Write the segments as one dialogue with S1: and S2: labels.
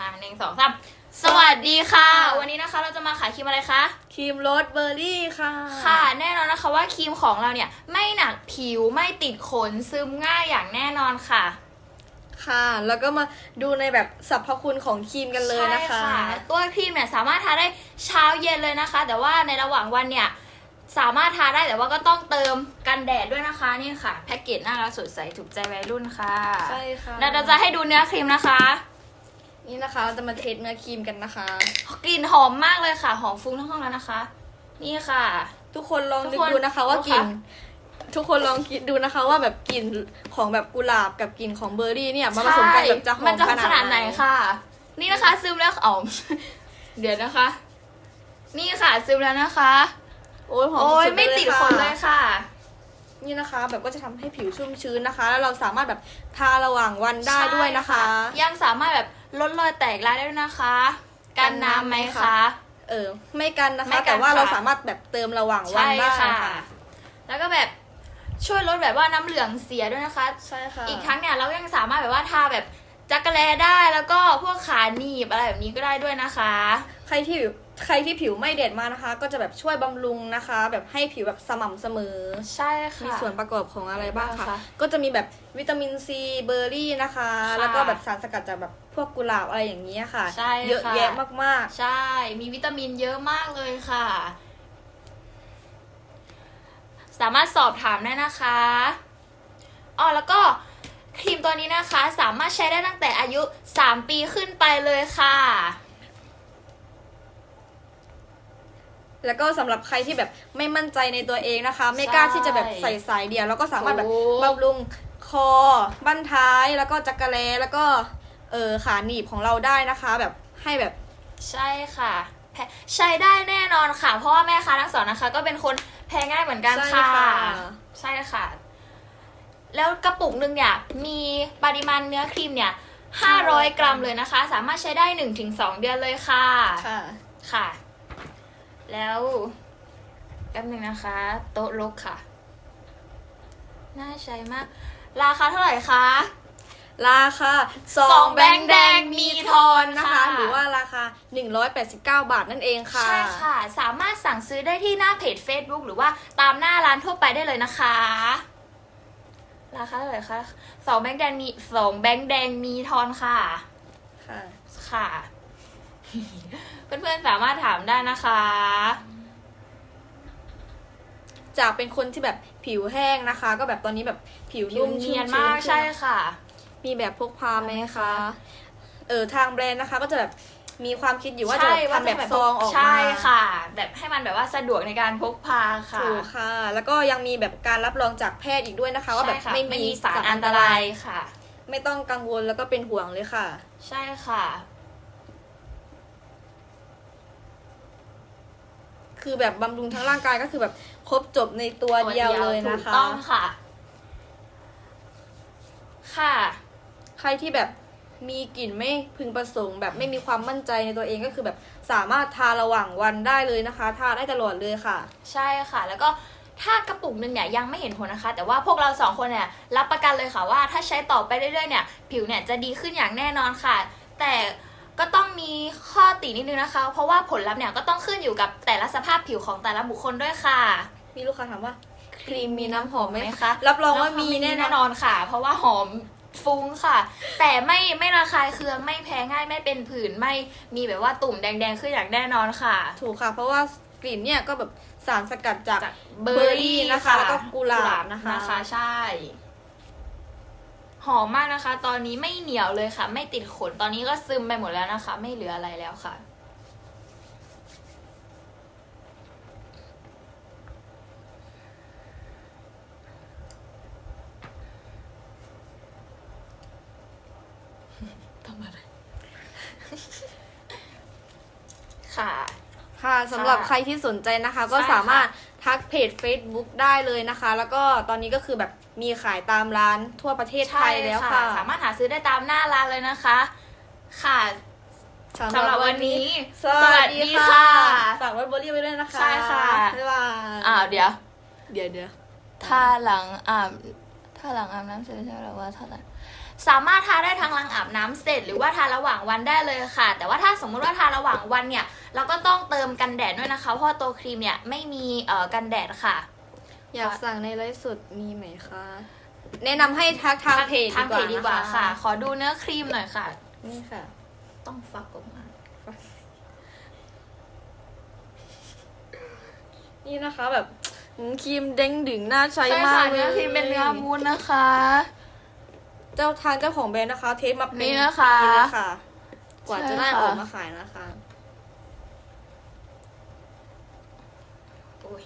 S1: มาหนึ่งสองสามสวัสดีค่ะ วันนี้นะคะเราจะมาขายครีมอะไรคะ
S2: ครีมรสเบอร์รี่ค่ะ
S1: ค่ะ แน่นอนนะคะว่าครีมของเราเนี่ยไม่หนักผิวไม่ติดขนซึมง่ายอย่างแน่นอนค่ะ
S2: ค่ะ แล้วก็มาดูในแบบสรรพคุณของครีมกันเลยนะคะ
S1: ใช่ตัวครีมเนี่ยสามารถทาได้เช้าเย็นเลยนะคะ แต่ว่าในระหว่างวันเนี่ยสามารถทาได้แต่ว่าก็ต้องเติมกันแดดด้วยนะคะนี่ค่ะ แพ็กเกจน่ารักสดใสถูกใจวัยรุ่นค่ะ
S2: ใช่ค่ะ
S1: แล้วเราจะให้ดูเนื้อครีมนะคะ
S2: นี่นะคะเราจะมาเทสเนื้อครีมกันนะคะ
S1: กลิ่นหอมมากเลยค่ะ หอมฟุ้งทั้งห้องแล้วนะคะ นี่ค่ะ
S2: ทุกคนลอง
S1: ทุ
S2: นึ
S1: ก
S2: ก
S1: คน
S2: ดูนะคะ ว่า
S1: ดู
S2: กลิ่
S1: ค่ะ
S2: นทุกคนลองคิดดูนะคะ ว่าแบบกลิ่นของแบบกุหลาบกับกลิ่นของเบอร์รี่เนี่ยมาผสมกันแบบจะหอ
S1: มัน
S2: ม
S1: จะ
S2: ข
S1: ขนาดไหน
S2: คะ
S1: ค่ะ นี่นะคะ ซึมแล้วเอาเดี๋ยวนะคะ นี่ค่ะ ซึมแล้วนะคะ
S2: โอ้ยหอม
S1: โอ้ย
S2: สุๆ
S1: ไม่
S2: ป
S1: ติด
S2: ค่ะ
S1: คนเลยค่ะ
S2: นี่นะคะ แบบก็จะทำให้ผิวชุ่มชื้นนะคะ แล้วเราสามารถแบบทาระหว่างวันได้ด้วยนะคะ
S1: ใช่ยังสามารถแบบลดรอยแตกลายได้ด้วยนะคะ กันน้ำไหม
S2: กันน้ำไหม
S1: คะ
S2: คะ เออ ไม่กันนะ
S1: ไม่
S2: คะ
S1: กัน
S2: แต่ว่า
S1: ค่ะ
S2: เราสามารถแบบเติมระหว่างวัน
S1: ใช่
S2: ได้
S1: ค่ะ
S2: ค่ะ
S1: แล้วก็แบบช่วยลดแบบว่าน้ำเหลืองเสียด้วยนะคะ
S2: ใช่ค่ะ
S1: อีกทั้งเนี่ยเรายังสามารถแบบว่าทาแบบ จักรแลได้แล้วก็พวกขาหนีบอะไรแบบนี้ก็ได้ด้วยนะคะ
S2: ใครที่ใครที่ผิวไม่เด็ดมากนะคะ ก็จะแบบช่วยบำรุงนะคะ แบบให้ผิวแบบสม่ำเสมอ
S1: ใช่ค่ะ
S2: มีส่วนประกอบของอะไรบ้าง
S1: อะไรบ้าง
S2: คะ
S1: คะ
S2: ก็จะมีแบบวิตามินซีเบอร์รี่นะคะ
S1: ค่ะ
S2: แล้วก็แบบสารสกัดจากแบบพวกกุหลาบอะไรอย่างนี้ยค่ะ
S1: ใช่
S2: เยอะ
S1: ค่ะ
S2: แยะมาก
S1: ใช่ มีวิตามินเยอะมากเลยค่ะ สามารถสอบถามได้นะคะอ๋อแล้วก็ ครีมตัวนี้นะคะสามารถใช้ได้ตั้งแต่อายุ 3 ปีขึ้นไปเลยค่ะ
S2: ๆแล้วก็สำหรับใครที่แบบไม่มั่นใจในตัวเองนะคะ ไม่กล้าที่จะแบบใส่สายเดียวแล้วก็สามารถแบบ
S1: ถูก
S2: บำรุงคอ บั้นท้ายแล้วก็จักระเลแล้วก็เออขาหนีบของเราได้นะคะ แบบให้แบบ
S1: ใช่ค่ะแพ้ใช้ได้แน่นอนค่ะ เพราะว่าแม่ค้าทั้งสองนะคะ ก็เป็นคนแพ้ง่ายเหมือนกัน
S2: ใช่
S1: ค่ะ
S2: ค่ะ
S1: ใช่ค่ะ แล้วกระปุกหนึ่งเนี่ยมีปริมาณเนื้อครีมเนี่ย 500 กรัมเลยนะคะ สามารถใช้ได้ 1-2 เดือนเลยค่ะ
S2: ค่ะ
S1: ค่ะ แล้วแป๊บหนึงนะคะ โต๊ะลกค่ะ น่าใช้มาก ราคาเท่าไหร่คะ
S2: ราคา
S1: สองแบงค์แดงมีทอน
S2: นะคะ
S1: ค่ะ
S2: หรือว่าราคา 189 บาทนั่นเองค่ะ
S1: ใช่ค่ะ สามารถสั่งซื้อได้ที่หน้าเพจ Facebook หรือว่าตามหน้าร้านทั่วไปได้เลยนะคะ ราคาเท่าไหร่คะสองแบงค์แดงมีสองแบงค์แดงมีทอนค่ะ
S2: ค่ะ
S1: ค่ะ เพื่อนๆสามารถถามได้นะคะ
S2: จากเป็นคนที่แบบผิวแห้งนะคะ ก็แบบตอนนี้แบบผิว
S1: ผิว
S2: นุ่ม
S1: เนียน
S2: ชุ่
S1: มาก
S2: ชื้
S1: ใช่ค่ะ
S2: มีแบบพกพาไหม
S1: ไหม
S2: คะ
S1: คะ
S2: เออทางแบรนด์นะคะก็จะแบบ มีความคิดอยู่ว่าจะแบบทำแบบซองออกมา
S1: ใช่ค่ะ แบบให้มันแบบว่าสะดวกในการพกพาค่ะ
S2: ถูกค่ะ แล้วก็ยังมีแบบการรับรองจากแพทย์อีกด้วยนะคะ ว่าแบบ
S1: ใช่ค่ะ
S2: ไม่
S1: ไม่
S2: มี
S1: มีสารอันตรายค่ะ
S2: ไม่ต้องกังวลแล้วก็เป็นห่วงเลยค่ะ
S1: ใช่ค่ะ
S2: คือแบบบำรุงทั้งร่างกายก็คือแบบครบจบในตัวเดียวเลยนะ
S1: ถู
S2: คะ
S1: กต้องค่ะ ค่ะ
S2: ใครที่แบบ มีกลิ่นไม่พึงประสงค์ แบบไม่มีความมั่นใจในตัวเองก็คือแบบสามารถทาระหว่างวันได้เลยนะคะทาได้ตลอดเลยค่ะ
S1: ใช่ค่ะ แล้วก็ถ้ากระปุกหนึ่งเนี่ยยังไม่เห็นผลนะคะ แต่ว่าพวกเราสองคนเนี่ยรับประกันเลยค่ะว่า ถ้าใช้ต่อไปเรื่อยๆเนี่ย ผิวเนี่ยจะดีขึ้นอย่างแน่นอนค่ะ แต่ก็ต้องมีข้อตินิดนึงนะคะ เพราะว่าผลลัพธ์เนี่ยก็ต้องขึ้นอยู่กับแต่ละสภาพผิวของแต่ละบุคคลด้วยค่ะ
S2: มีลูกค้าถามว่าครีมมีน้ำหอมไหม
S1: ไหม
S2: คะ
S1: คะ
S2: รับรองว่ามีแน่นอน
S1: นอนค่ะ เพราะว่าหอม ฟุ้งค่ะ แต่ไม่ไม่ระคายเคืองไม่แพ้ง่ายไม่เป็นผื่นไม่มีแบบว่าตุ่มแดงๆขึ้นอย่างแน่นอนค่ะ
S2: ถูกค่ะ เพราะว่ากลิ่นเนี่ยก็แบบสารสกัดจาก
S1: จาก
S2: เบอร์รี่นะคะ แล้วก็กุหลาบนะคะ
S1: นะคะใช่ หอมมากนะคะ ตอนนี้ไม่เหนียวเลยค่ะ ไม่ติดขนตอนนี้ก็ซึมไปหมดแล้วนะคะ ไม่เหลืออะไรแล้วค่ะ ทำอะไร ค่ะ
S2: ค่ะสำหรับ
S1: ค่ะ
S2: ใครที่สนใจนะคะ ก็
S1: ใช่ค่ะ
S2: สามารถทักเพจ Facebook ได้เลยนะคะ แล้วก็ตอนนี้ก็คือแบบมีขายตามร้านทั่วประเทศไทยแล้วค่ะ
S1: สามารถหาซื้อได้ตามหน้าร้านเลยนะคะ ค่ะสำหรับวันนี้
S2: สวัสดี
S1: สวัสดี
S2: ค่ะ
S1: ค่ะ
S2: ฝากไว้บริไว้ด้วยนะคะ
S1: ใช่ค่ะ
S2: บ๊ายบาย
S1: อ้าวเดี๋ยว
S2: เดี๋ยวเดี๋ยว
S1: ถ้าหลังอา บถ้าหลังอาบน้ำเสร็จใช่ไหมหรือว่าถ้าหลังสามารถทาได้ทั้งหลังอาบน้ำเสร็จ หรือว่าทาระหว่างวันได้เลยค่ะ แต่ว่าถ้าสมมุติว่าทาระหว่างวันเนี่ย เราก็ต้องเติมกันแดดด้วยนะคะ เพราะว่าตัวครีมเนี่ยไม่มีเอ่อกันแดดค่ะ
S2: อยากสั่งในไลฟ์สดมีไหมคะ แนะนำให้ทักทางเพจ
S1: ทางเพจดีกว่า
S2: น
S1: ค่ะ ขอดูเนื้อครีมหน่อยค่ะ
S2: นี่ค่ะ
S1: ต้องฟักออกมา
S2: นี่นะคะแบบ อืมครีมเด้งดึงน่าใช้
S1: ใช่
S2: มา
S1: ค่ะ
S2: กเลย
S1: เนื้อครีมเป็นเนื้อมูนนะคะ
S2: เจ้าทางเจ้าของแบรนด์นะคะ เทสมาเป็น
S1: นี่นะคะ
S2: ปีแล้วค่ะ กว่าจะได้
S1: ใช่ค่ะ
S2: ออกมาขายนะคะ
S1: อุ๊ย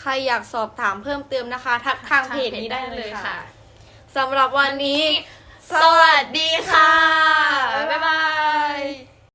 S2: ใครอยากสอบถามเพิ่มเติมนะคะ ทักทางเพจนี้ได้เลยค่ะสำหรับวันนี้
S1: สวัสดีค่ะ บ๊ายบาย